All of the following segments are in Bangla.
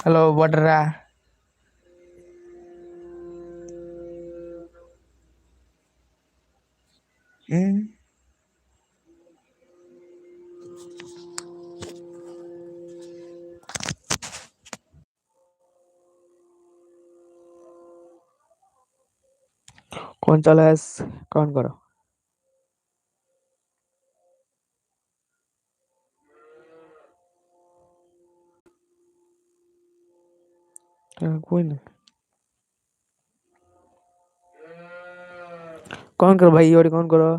হ্যালো বটরা হুম কোন চলে আস কন করো कोई नहीं कौन करो भाई ये कौन करो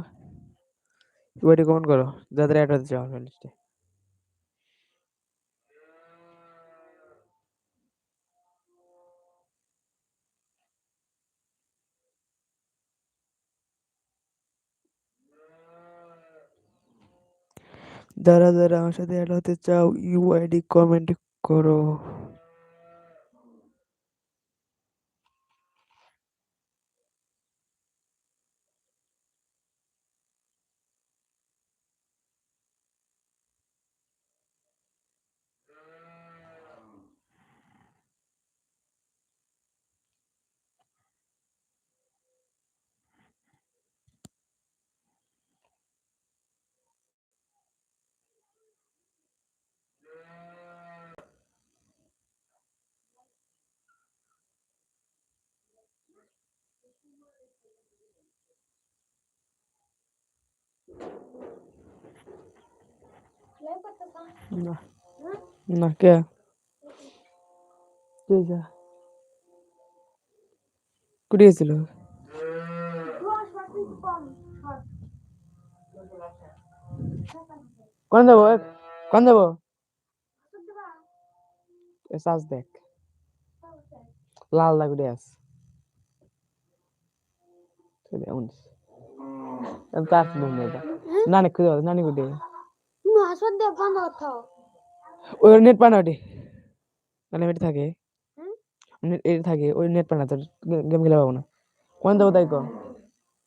ये कौन करो ज्यादा ऐड होते जाओ लिस्ट যারা যারা আমার সাথে অ্যাড হতে চাও ইউআইডি কমেন্ট করো না। না কে? কে যা? কুড়ি গেছিল কোন দেবো? কোন দেবো? সাজ দেখ। লাল লাগুড়ি তার নানি খুঁজে নানি দিয়ে বন্ধ করতে ওই নেট পানা ওটি মানে এটি থাকে এটি থাকে ওই নেট পানা তোর গেম খেলা পাবো না কোন দেবো তাই কো